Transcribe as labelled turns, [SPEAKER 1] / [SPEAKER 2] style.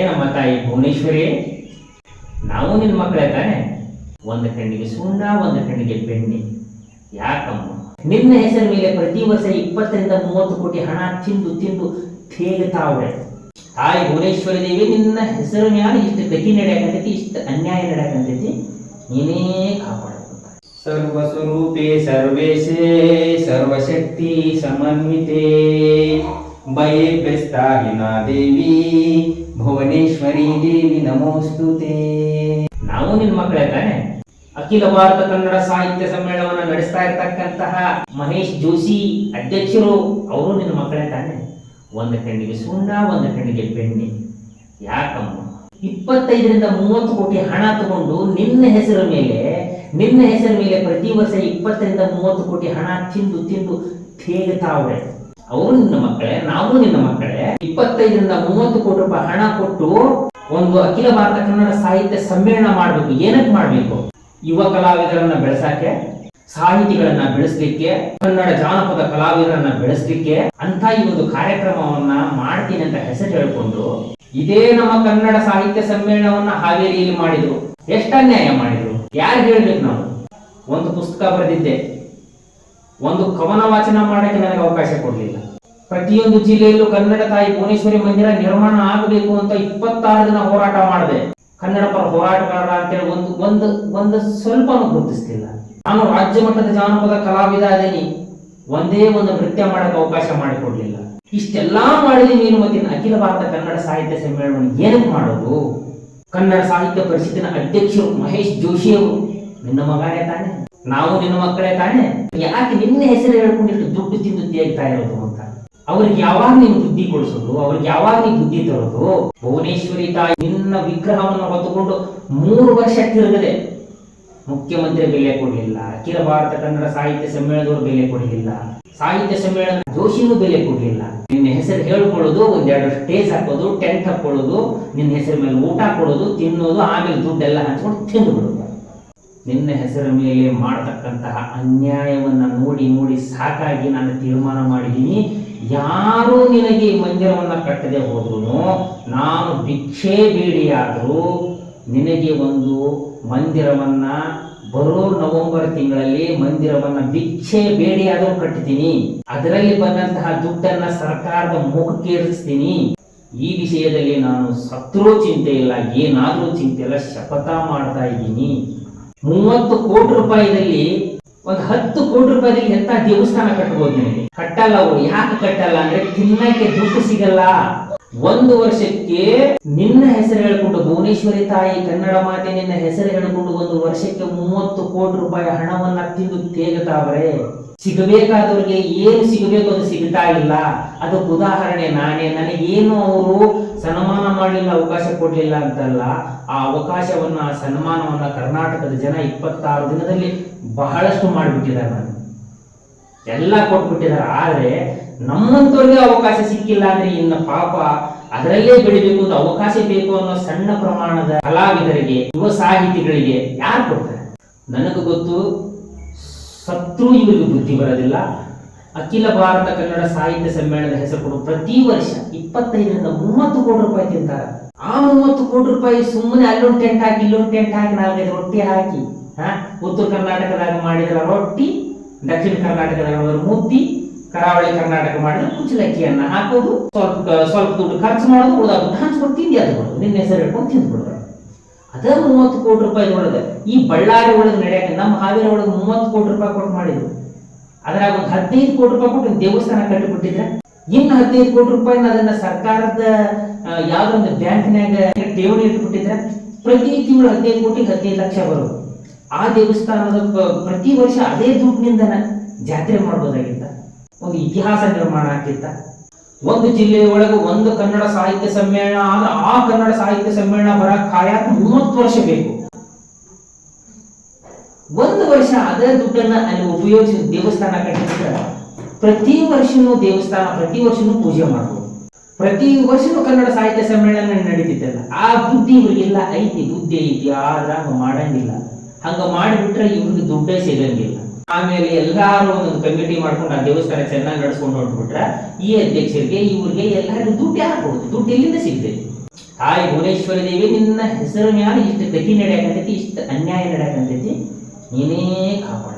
[SPEAKER 1] ಏನಮ್ಮ ತಾಯಿ ಭುವನೇಶ್ವರಿ ನಾವು ನಿನ್ನ ಮಕ್ಕಳೇ ತಾನೆ? ಒಂದು ಕಣ್ಣಿಗೆ ಸುಣ್ಣ, ಒಂದು ಕಣ್ಣಿಗೆ ಬೆಣ್ಣೆ. ಯಾಕಮ್ಮ? ನಿನ್ನ ಹೆಸರ ಮೇಲೆ ಪ್ರತಿ ವರ್ಷ ಇಪ್ಪತ್ತರಿಂದ ಮೂವತ್ತು ಕೋಟಿ ಹಣ ತಿಂದು ತಿಂದು ತೇಗುತ್ತಾವ್ರೆ ತಾಯಿ ಭುವನೇಶ್ವರಿ ದೇವಿ, ನಿನ್ನ ಹೆಸರು ಮ್ಯಾಲ ಇಷ್ಟು ಗತಿ ನಡೆಯಕಂತೈತಿ ಇಷ್ಟು ಅನ್ಯಾಯ ನಡೆಯಕಂತೈತಿ ನೀನೇ ಕಾಪಾಡ ಸರ್ವಸ್ವರೂಪೇ, ಸರ್ವೇಶೇ, ಸರ್ವಶಕ್ತಿ ಸಮನ್ವಿತೆ. ಭಯೇ ಬೆಸ್ತಾಗಿನ ದೇವಿ ಭುವನೇಶ್ವರಿ ದೇವಿ ನಮೋಸ್ತುತೆ ನಾವು ನಿನ್ ಮಕ್ಕಳೇ ತಾನೆ? ಅಖಿಲ ಭಾರತ ಕನ್ನಡ ಸಾಹಿತ್ಯ ಸಮ್ಮೇಳನವನ್ನ ನಡೆಸ್ತಾ ಇರ್ತಕ್ಕಂತಹ ಮಹೇಶ್ ಜೋಶಿ ಅಧ್ಯಕ್ಷರು, ಅವರು ನಿನ್ನ ಮಕ್ಕಳೇ ತಾನೆ? ಒಂದು ಕಣ್ಣಿಗೆ ಸುಣ್ಣ, ಒಂದು ಕಣ್ಣಿಗೆ ಬೆಣ್ಣೆ. ಯಾಕಮ್ಮ? ಇಪ್ಪತ್ತೈದರಿಂದ ಮೂವತ್ತು ಕೋಟಿ ಹಣ ತಗೊಂಡು ನಿನ್ನ ಹೆಸರ ಮೇಲೆ, ನಿನ್ನ ಹೆಸರ ಮೇಲೆ ಪ್ರತಿ ವರ್ಷ ಇಪ್ಪತ್ತರಿಂದ ಮೂವತ್ತು ಕೋಟಿ ಹಣ ತಿಂದು ತಿಂದು ತೇಗುತ್ತಾವ್ರೆ ಅವರು ನಿನ್ನ ಮಕ್ಕಳೇ, ನಾವು ನಿನ್ನ ಮಕ್ಕಳೇ. ಇಪ್ಪತ್ತೈದರಿಂದ ಮೂವತ್ತು ಕೋಟಿ ರೂಪಾಯಿ ಹಣ ಕೊಟ್ಟು ಒಂದು ಅಖಿಲ ಭಾರತ ಕನ್ನಡ ಸಾಹಿತ್ಯ ಸಮ್ಮೇಳನ ಮಾಡಬೇಕು. ಏನಕ್ಕೆ ಮಾಡಬೇಕು? ಯುವ ಕಲಾವಿದರನ್ನ ಬೆಳೆಸಕ್ಕೆ ಸಾಹಿತಿಗಳನ್ನ ಬೆಳೆಸಲಿಕ್ಕೆ, ಕನ್ನಡ ಜಾನಪದ ಕಲಾವಿದರನ್ನ ಬೆಳೆಸಲಿಕ್ಕೆ ಅಂತ ಈ ಒಂದು ಕಾರ್ಯಕ್ರಮವನ್ನ ಮಾಡ್ತೀನಿ ಅಂತ ಹೆಸರು ಹೇಳ್ಕೊಂಡು ಇದೇ ನಮ್ಮ ಕನ್ನಡ ಸಾಹಿತ್ಯ ಸಮ್ಮೇಳನವನ್ನ ಹಾವೇರಿಯಲ್ಲಿ ಮಾಡಿದ್ರು. ಎಷ್ಟು ಅನ್ಯಾಯ ಮಾಡಿದ್ರು? ಯಾರು ಹೇಳ್ಬೇಕು ನಾವು? ಒಂದು ಪುಸ್ತಕ ಬರೆದಿದ್ದೆ. ಒಂದು ಕವನ ವಾಚನ ಮಾಡಕ್ಕೆ ನನಗೆ ಅವಕಾಶ ಕೊಡಲಿಲ್ಲ. ಪ್ರತಿಯೊಂದು ಜಿಲ್ಲೆಯಲ್ಲೂ ಕನ್ನಡ ತಾಯಿ ಭುವನೇಶ್ವರಿ ಮಂದಿರ ನಿರ್ಮಾಣ ಆಗಬೇಕು ಅಂತ ಇಪ್ಪತ್ತಾರು ದಿನ ಹೋರಾಟ ಮಾಡಿದೆ. ಕನ್ನಡ ಪರ ಹೋರಾಟಗಾರ ಅಂತೇಳಿ ಒಂದು ಒಂದು ಒಂದು ಸ್ವಲ್ಪ ಗುರುತಿಸ್ತಿಲ್ಲ ನಾನು ರಾಜ್ಯ ಮಟ್ಟದ ಜಾನಪದ ಕಲಾವಿದ ಅದೇನಿ ಒಂದೇ ಒಂದು ನೃತ್ಯ ಮಾಡಕ್ಕೆ ಅವಕಾಶ ಮಾಡಿಕೊಡ್ಲಿಲ್ಲ. ಇಷ್ಟೆಲ್ಲಾ ಮಾಡಿದೀನಿ ನೀನು ಮತ್ತಿನ ಅಖಿಲ ಭಾರತ ಕನ್ನಡ ಸಾಹಿತ್ಯ ಸಮ್ಮೇಳನ ಏನಕ್ಕೆ ಮಾಡೋದು? ಕನ್ನಡ ಸಾಹಿತ್ಯ ಪರಿಷತ್ತಿನ ಅಧ್ಯಕ್ಷರು ಮಹೇಶ್ ಜೋಶಿಯವರು ನಿನ್ನ ಮಗನೇ ತಾನೆ? ನಾವು ನಿನ್ನ ಮಕ್ಕಳೇ ತಾನೆ? ಯಾಕೆ ನಿನ್ನ ಹೆಸರು ಹೇಳ್ಕೊಂಡಿಷ್ಟು ದುಡ್ಡು ತಿಂದು ತೇಗ್ತಾ ಇರೋದು ಅಂತ. ಅವ್ರಿಗೆ ಯಾವಾಗ ನೀನು ಬುದ್ಧಿ ಕೊಡಿಸೋದು? ಅವ್ರಿಗೆ ಯಾವಾಗ ನೀನು ಬುದ್ಧಿ ತರೋದು? ಭುವನೇಶ್ವರಿ ತಾಯಿ ನಿನ್ನ ವಿಗ್ರಹವನ್ನು ಹೊತ್ತುಕೊಂಡು ಮೂರು ವರ್ಷ ತಿರುಗದೆ ಮುಖ್ಯಮಂತ್ರಿ ಬೆಲೆ ಕೊಡಲಿಲ್ಲ, ಅಖಿಲ ಭಾರತ ಕನ್ನಡ ಸಾಹಿತ್ಯ ಸಮ್ಮೇಳನದವರು ಬೆಲೆ ಕೊಡಲಿಲ್ಲ, ಸಾಹಿತ್ಯ ಸಮ್ಮೇಳನ ಜೋಶಿನೂ ಬೆಲೆ ಕೊಡಲಿಲ್ಲ. ನಿನ್ನ ಹೆಸರು ಹೇಳ್ಕೊಳ್ಳೋದು, ಒಂದೆರಡು ಸ್ಟೇಜ್ ಹಾಕೋದು, ಟೆಂಟ್ ಹಾಕೊಳ್ಳೋದು, ನಿನ್ನ ಹೆಸರ ಮೇಲೆ ಊಟ ಕೊಡೋದು, ತಿನ್ನೋದು, ಆಮೇಲೆ ದುಡ್ಡೆಲ್ಲ ಹಂಚ್ಕೊಂಡು ತಿಂದು ಬಿಡೋದು. ನಿನ್ನ ಹೆಸರ ಮೇಲೆ ಮಾಡತಕ್ಕಂತಹ ಅನ್ಯಾಯವನ್ನು ನೋಡಿ ನೋಡಿ ಸಾಕಾಗಿ ನಾನು ತೀರ್ಮಾನ ಮಾಡಿದ್ದೀನಿ. ಯಾರು ನಿನಗೆ ಈ ಮಂದಿರವನ್ನ ಕಟ್ಟದೆ ಹೋದ್ರೂ ನಾನು ಭಿಕ್ಷೆ ಬೇಡಿಯಾದರೂ ನಿನಗೆ ಒಂದು ಮಂದಿರವನ್ನ ಬರೋ ನವೆಂಬರ್ ತಿಂಗಳಲ್ಲಿ ಮಂದಿರವನ್ನ ಭಿಕ್ಷೆ ಬೇಡಿಯಾದರೂ ಕಟ್ಟುತ್ತೀನಿ ಅದರಲ್ಲಿ ಬಂದಂತಹ ದುಡ್ಡನ್ನ ಸರ್ಕಾರದ ಮುಖಕ್ಕೇರಿಸ್ತೀನಿ ಈ ವಿಷಯದಲ್ಲಿ ನಾನು ಸತ್ರೂ ಚಿಂತೆ ಇಲ್ಲ ಏನಾದರೂ ಚಿಂತೆ ಇಲ್ಲ ಶಪಥ ಮಾಡ್ತಾ ಇದ್ದೀನಿ. ಮೂವತ್ತು ಕೋಟಿ ರೂಪಾಯಿದಲ್ಲಿ ಒಂದು ಹತ್ತು ಕೋಟಿ ರೂಪಾಯಿದಲ್ಲಿ ಎಂತ ದೇವಸ್ಥಾನ ಕಟ್ಟಬಹುದು ನಿಮಗೆ ಕಟ್ಟಲ್ಲ ಅವರು. ಯಾಕೆ ಕಟ್ಟಲ್ಲ ಅಂದ್ರೆ ತಿನ್ನಕ್ಕೆ ದುಡ್ಡು ಸಿಗಲ್ಲ. ಒಂದು ವರ್ಷಕ್ಕೆ ನಿನ್ನ ಹೆಸರು ಹೇಳ್ಕೊಂಡು ಭುವನೇಶ್ವರಿ ತಾಯಿ ಕನ್ನಡ ಮಾತೆ ನಿನ್ನ ಹೆಸರು ಹೇಳ್ಕೊಂಡು ಒಂದು ವರ್ಷಕ್ಕೆ ಮೂವತ್ತು ಕೋಟಿ ರೂಪಾಯಿ ಹಣವನ್ನ ತಿಂದು ತೇಗುತ್ತಾವ್ರೆ ಸಿಗಬೇಕಾದವ್ರಿಗೆ ಏನು ಸಿಗಬೇಕು ಅದು ಸಿಗ್ತಾ ಇಲ್ಲ. ಅದಕ್ಕೆ ಉದಾಹರಣೆ ನಾನೇ. ಏನು ಅವರು ಸನ್ಮಾನ ಮಾಡಲಿಲ್ಲ, ಅವಕಾಶ ಕೊಡಲಿಲ್ಲ ಅಂತಲ್ಲ, ಆ ಅವಕಾಶವನ್ನ, ಆ ಸನ್ಮಾನವನ್ನ ಕರ್ನಾಟಕದ ಜನ ಇಪ್ಪತ್ತಾರು ದಿನದಲ್ಲಿ ಬಹಳಷ್ಟು ಮಾಡಿಬಿಟ್ಟಿದ್ದಾರೆ ನಾನು ಎಲ್ಲ ಕೊಟ್ಬಿಟ್ಟಿದ್ದಾರೆ. ಆದ್ರೆ ನಮ್ಮಂತವ್ರಿಗೆ ಅವಕಾಶ ಸಿಕ್ಕಿಲ್ಲ ಅಂದ್ರೆ ಇನ್ನು ಪಾಪ ಅದರಲ್ಲೇ ಬೆಳಿಬೇಕು ಅಂತ ಅವಕಾಶ ಬೇಕು ಅನ್ನೋ ಸಣ್ಣ ಪ್ರಮಾಣದ ಕಲಾವಿದರಿಗೆ, ಯುವ ಸಾಹಿತಿಗಳಿಗೆ ಯಾರು ಕೊಡ್ತಾರೆ? ನನಗೂ ಗೊತ್ತು ಸತ್ರು ಇವರಿಗೆ ಬುದ್ಧಿ ಬರೋದಿಲ್ಲ. ಅಖಿಲ ಭಾರತ ಕನ್ನಡ ಸಾಹಿತ್ಯ ಸಮ್ಮೇಳನದ ಹೆಸರು ಕೊಡು. ಪ್ರತಿ ವರ್ಷ ಇಪ್ಪತ್ತೈದರಿಂದ ಮೂವತ್ತು ಕೋಟಿ ರೂಪಾಯಿ ತಿಂತಾರೆ. ಆ ಮೂವತ್ತು ಕೋಟಿ ರೂಪಾಯಿ ಸುಮ್ಮನೆ ಅಲ್ಲೊಂದು ಟೆಂಟ್ ಹಾಕಿ, ಇಲ್ಲೊಂದು ಟೆಂಟ್ ಹಾಕಿ ನಾಲ್ಕೈದು ರೊಟ್ಟಿ ಹಾಕಿ, ಹಾ? ಉತ್ತರ ಕರ್ನಾಟಕದಾಗ ಮಾಡಿದ್ರ ರೊಟ್ಟಿ, ದಕ್ಷಿಣ ಕರ್ನಾಟಕದಾಗ ಮಾಡಿದ್ರ ಮುದ್ದಿ, ಕರಾವಳಿ ಕರ್ನಾಟಕ ಮಾಡಿದ್ರೆ ಕುಚಲಕ್ಕಿಯನ್ನ ಹಾಕೋದು. ಸ್ವಲ್ಪ ಸ್ವಲ್ಪ ದುಡ್ಡು ಖರ್ಚು ಮಾಡೋದು ಉಳಿದ ದುಡ್ಡು ಹಂಚ್ಕೊಂಡು ತಿಂದಿ ಅದು ನಿನ್ನ ಹೆಸರು ಇಟ್ಕೊಂಡು ತಿಂದ್ಬಿಡೋದು ಅದ ಮೂವತ್ತು ಕೋಟಿ ರೂಪಾಯಿ ಒಳಗೆ ಈ ಬಳ್ಳಾರಿ ಒಳಗೆ ನಡೆಯಕ್ಕೆ ನಮ್ಮ ಹಾವೇರಿ ಒಳಗೆ ಮೂವತ್ತು ಕೋಟಿ ರೂಪಾಯಿ ಕೊಟ್ಟು ಮಾಡಿದ್ರು. ಅದ್ರಾಗ ಒಂದು ಹದಿನೈದು ಕೋಟಿ ರೂಪಾಯಿ ಕೊಟ್ಟು ದೇವಸ್ಥಾನ ಕಟ್ಟಿಬಿಟ್ಟಿದ್ರೆ ಇನ್ನು ಹದಿನೈದು ಕೋಟಿ ರೂಪಾಯಿನ ಅದನ್ನ ಸರ್ಕಾರದ ಯಾವ್ದೊಂದು ಬ್ಯಾಂಕ್ನ್ಯಾಗ ಠೇವಣಿ ಇಟ್ಬಿಟ್ಟಿದ್ರೆ ಪ್ರತಿ ತಿಂಗಳು ಹದಿನೈದು ಕೋಟಿ ಹದಿನೈದು ಲಕ್ಷ ಬರೋದು. ಆ ದೇವಸ್ಥಾನದ ಪ್ರತಿ ವರ್ಷ ಅದೇ ದುಡ್ಡಿನಿಂದನ ಜಾತ್ರೆ ಮಾಡ್ಬೋದಾಗಿತ್ತ? ಒಂದು ಇತಿಹಾಸ ನಿರ್ಮಾಣ ಆಗ್ತಿತ್ತ? ಒಂದು ಜಿಲ್ಲೆಯ ಒಳಗೆ ಒಂದು ಕನ್ನಡ ಸಾಹಿತ್ಯ ಸಮ್ಮೇಳನ ಆದ ಆ ಕನ್ನಡ ಸಾಹಿತ್ಯ ಸಮ್ಮೇಳನ ಬರಕ್ ಕಾಯಕ್ ಮೂವತ್ತು ವರ್ಷ ಬೇಕು. ಒಂದು ವರ್ಷ ಅದೇ ದುಡ್ಡನ್ನ ಅಲ್ಲಿ ಉಪಯೋಗಿಸಿ ದೇವಸ್ಥಾನ ಕಟ್ಟಿದ್ರೆ ಪ್ರತಿ ವರ್ಷನೂ ದೇವಸ್ಥಾನ, ಪ್ರತಿ ವರ್ಷನೂ ಪೂಜೆ ಮಾಡ್ಬೋದು. ಪ್ರತಿ ವರ್ಷನೂ ಕನ್ನಡ ಸಾಹಿತ್ಯ ಸಮ್ಮೇಳನ ನಡೀತಿದ್ದಲ್ಲ ಆ ಬುದ್ಧಿ ಇವರಿಗೆಲ್ಲ ಐತಿ, ಬುದ್ಧಿ ಐತಿ ಆದ್ರೆ ಹಂಗ ಮಾಡಂಗಿಲ್ಲ. ಹಂಗ ಮಾಡಿಬಿಟ್ರೆ ಇವ್ರಿಗೆ ದುಡ್ಡೇ ಸಿಗಂಗಿಲ್ಲ. ಆಮೇಲೆ ಎಲ್ಲಾರು ಒಂದೊಂದು ಕಮಿಟಿ ಮಾಡ್ಕೊಂಡು ಆ ದೇವಸ್ಥಾನ ಚೆನ್ನಾಗಿ ನಡೆಸ್ಕೊಂಡು ಹೊರಟ್ಬಿಟ್ರೆ ಈ ಅಧ್ಯಕ್ಷರಿಗೆ, ಇವ್ರಿಗೆ ಎಲ್ಲರಿಗೂ ದುಡ್ಡು ಹಾಕ್ಬೋದು ದುಡ್ಡು ಎಲ್ಲಿಂದ ಸಿಗ್ತೈತಿ ತಾಯಿ ಭುವನೇಶ್ವರಿ ದೇವಿ ನಿನ್ನ ಹೆಸರು ಮ್ಯಾಲ ಇಷ್ಟು ಗತಿ ನಡೆಯಕಂತೈತಿ ಇಷ್ಟು ಅನ್ಯಾಯ ನಡೆಯಕಂತೈತಿ ನೀನೇ ಕಾಪಾಡ.